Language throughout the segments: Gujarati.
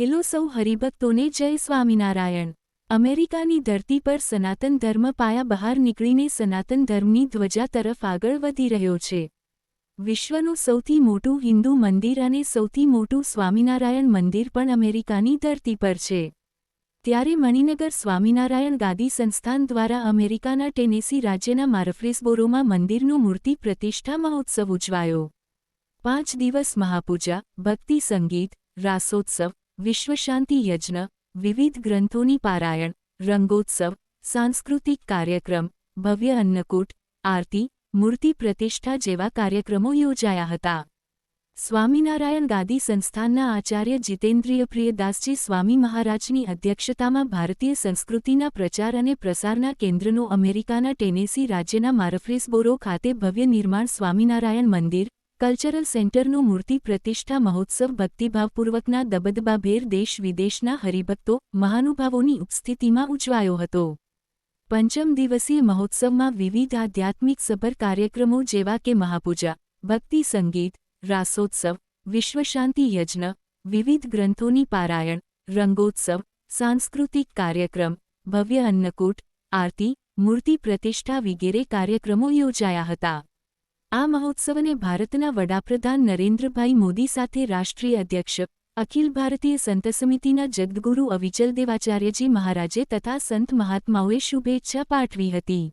હેલો સૌ હરિભક્તોને જય સ્વામિનારાયણ. અમેરિકાની ધરતી પર સનાતન ધર્મ પાયા બહાર નીકળીને સનાતન ધર્મની ધ્વજા તરફ આગળ વધી રહ્યો છે. વિશ્વનું સૌથી મોટું હિન્દુ મંદિર અને સૌથી મોટું સ્વામિનારાયણ મંદિર પણ અમેરિકાની ધરતી પર છે. ત્યારે મણિનગર સ્વામિનારાયણ ગાદી સંસ્થાન દ્વારા અમેરિકાના ટેનેસી રાજ્યના મારફ્રેસબોરોમાં મંદિરનું મૂર્તિ પ્રતિષ્ઠા મહોત્સવ ઉજવાયો. પાંચ દિવસ મહાપૂજા, ભક્તિ સંગીત, રાસોત્સવ વિશ્વશાંતિ યજ્ઞ, વિવિધ ગ્રંથોની પારાયણ, રંગોત્સવ, સાંસ્કૃતિક કાર્યક્રમ, ભવ્ય અન્નકૂટ, આરતી, મૂર્તિ પ્રતિષ્ઠા જેવા કાર્યક્રમો યોજાયા હતા. સ્વામિનારાયણ ગાદી સંસ્થાનના આચાર્ય જીતેન્દ્રિય પ્રિયદાસજી સ્વામી મહારાજની અધ્યક્ષતામાં ભારતીય સંસ્કૃતિના પ્રચાર અને પ્રસારના કેન્દ્રનો અમેરિકાના ટેનેસી રાજ્યના મારફ્રેસબોરો ખાતે ભવ્ય નિર્માણ સ્વામિનારાયણ મંદિર કલ્ચરલ સેન્ટરનું મૂર્તિ પ્રતિષ્ઠા મહોત્સવ ભક્તિભાવપૂર્વકના દબદબાભેર દેશ વિદેશના હરિભક્તો મહાનુભાવોની ઉપસ્થિતિમાં ઉજવાયો હતો. પંચમ દિવસીય મહોત્સવમાં વિવિધ આધ્યાત્મિક સભર કાર્યક્રમો જેવા કે મહાપૂજા, ભક્તિ સંગીત, રાસોત્સવ, વિશ્વશાંતિ યજ્ઞ, વિવિધ ગ્રંથોની પારાયણ, રંગોત્સવ, સાંસ્કૃતિક કાર્યક્રમ, ભવ્ય અન્નકૂટ, આરતી, મૂર્તિ પ્રતિષ્ઠા વિગેરે કાર્યક્રમો યોજાયા હતા. આ મહોત્સવને ભારતના વડાપ્રધાન નરેન્દ્રભાઈ મોદી સાથે રાષ્ટ્રીય અધ્યક્ષ, અખિલ ભારતીય સંત સમિતિના જગદગુરુ અવિચલ દેવાચાર્યજી મહારાજે તથા સંત મહાત્માઓએ શુભેચ્છા પાઠવી હતી.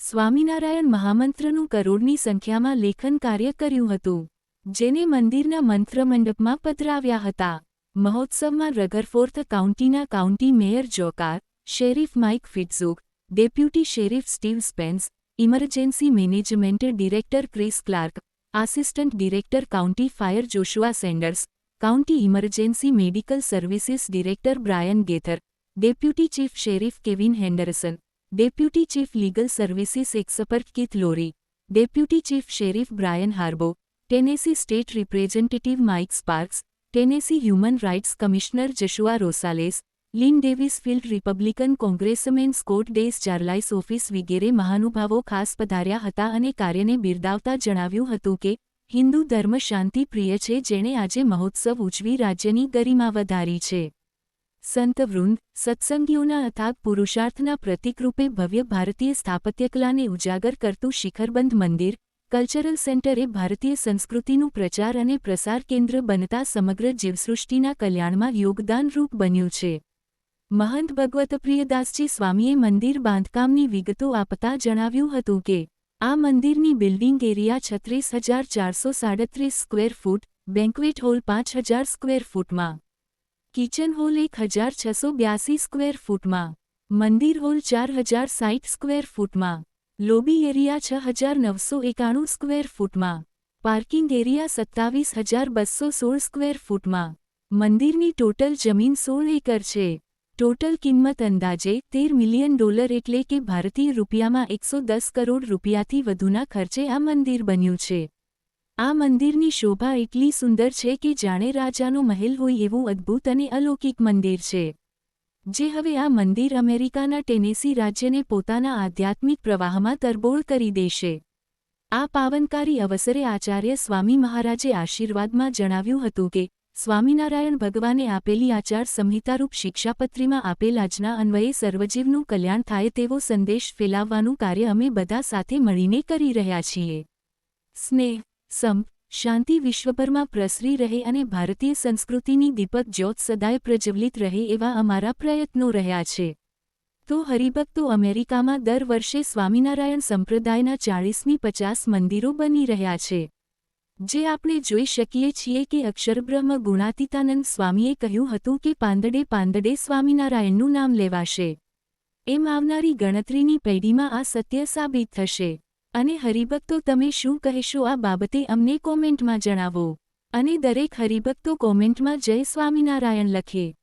સ્વામિનારાયણ મહામંત્રનું કરોડની સંખ્યામાં લેખન કાર્ય કર્યું હતું, જેને મંદિરના મંત્રમંડપમાં પધરાવ્યા હતા. મહોત્સવમાં Rutherford કાઉન્ટીના county mayor Joe Carr, sheriff Mike Fitzhugh, deputy sheriff Steve Spence emergency management director Chris Clark assistant director county fire Joshua Sanders county emergency medical services director Brian Gather deputy chief sheriff Kevin Henderson deputy chief legal services expert Keith Lowery deputy chief sheriff Brian Harbo Tennessee state representative Mike Sparks Tennessee human rights commissioner Joshua Rosales Lynn Davis field republican congressman Scott DesJarlais office વિગેરે મહાનુભાવો ખાસ પધાર્યા હતા અને કાર્યને બિરદાવતા જણાવ્યું હતું કે, હિન્દુ ધર્મ શાંતિ પ્રિય છે જેણે આજે મહોત્સવ ઉજવી રાજ્યની ગરિમા વધારી છે. સંતવૃંદ સત્સંગીઓના અથાગ પુરુષાર્થના પ્રતિકરૂપે ભવ્ય ભારતીય સ્થાપત્યકલાને ઉજાગર કરતું શિખરબંધ મંદિર, કલ્ચરલ સેન્ટર ભારતીય સંસ્કૃતિનું પ્રચાર અને પ્રસાર કેન્દ્ર બનતા સમગ્ર જીવસૃષ્ટિના કલ્યાણમાં યોગદાનરૂપ બન્યું છે. મહંત ભગવતપ્રિયદાસજી સ્વામીએ મંદિર બાંધકામની વિગતો આપતા જણાવ્યું હતું કે, આ મંદિરની બિલ્ડિંગ એરિયા છત્રીસ હજાર ચારસો સાડત્રીસ સ્ક્વેર ફૂટ, બેન્ક્વેટ હોલ પાંચ હજાર સ્ક્વેર ફૂટમાં. કિચન હોલ એક હજાર છસો બ્યાસી સ્ક્વેર ફૂટમાં. મંદિર હોલ ચાર હજાર સાઠ સ્ક્વેર ફૂટમાં. લોબી એરિયા છ હજાર નવસો એકાણું સ્ક્વેર ફૂટમાં. પાર્કિંગ એરિયા સત્તાવીસ હજાર બસો સોળ સ્ક્વેર ફૂટમાં. મંદિરની ટોટલ જમીન સોળ એકર છે. ટોટલ કિંમત અંદાજે તેર મિલિયન ડોલર એટલે કે ભારતીય રૂપિયામાં એકસો દસ કરોડ રૂપિયાથી વધુના ખર્ચે આ મંદિર બન્યું છે. આ મંદિરની શોભા એટલી સુંદર છે કે જાણે રાજાનો મહેલ હોય એવું અદ્ભુત અને અલૌકિક મંદિર છે. જે હવે આ મંદિર અમેરિકાના ટેનેસી રાજ્યને પોતાના આધ્યાત્મિક પ્રવાહમાં તરબોળ કરી દેશે. આ પાવનકારી અવસરે આચાર્ય સ્વામી મહારાજે આશીર્વાદમાં જણાવ્યું હતું કે સ્વામિનારાયણ ભગવાને આપેલી આચાર સંહિતારૂપ શિક્ષાપત્રીમાં આપેલ આજના અન્વયે સર્વજીવનું કલ્યાણ થાય તેવો સંદેશ ફેલાવવાનું કાર્ય અમે બધા સાથે મળીને કરી રહ્યા છીએ. સ્નેહ, સંપ, શાંતિ વિશ્વભરમાં પ્રસરી રહે અને ભારતીય સંસ્કૃતિની દીપક જ્યોત સદાય પ્રજ્વલિત રહે એવા અમારા પ્રયત્નો રહ્યા છે. તો હરિભક્તો અમેરિકામાં દર વર્ષે સ્વામિનારાયણ સંપ્રદાયના ચાળીસમી પચાસ મંદિરો બની રહ્યા છે. જે આપણે જોઈ શકીએ છીએ કે અક્ષરબ્રહ્મ ગુણાતીતાનંદ સ્વામીએ કહ્યું હતું કે પાંદડે પાંદડે સ્વામિનારાયણનું નામ લેવાશે. એમ આવનારી ગણતરીની પેઢીમાં આ સત્ય સાબિત થશે. અને હરિભક્તો તમે શું કહેશો આ બાબતે અમને કોમેન્ટમાં જણાવો. અને દરેક હરિભક્તો કોમેન્ટમાં જય સ્વામિનારાયણ લખે.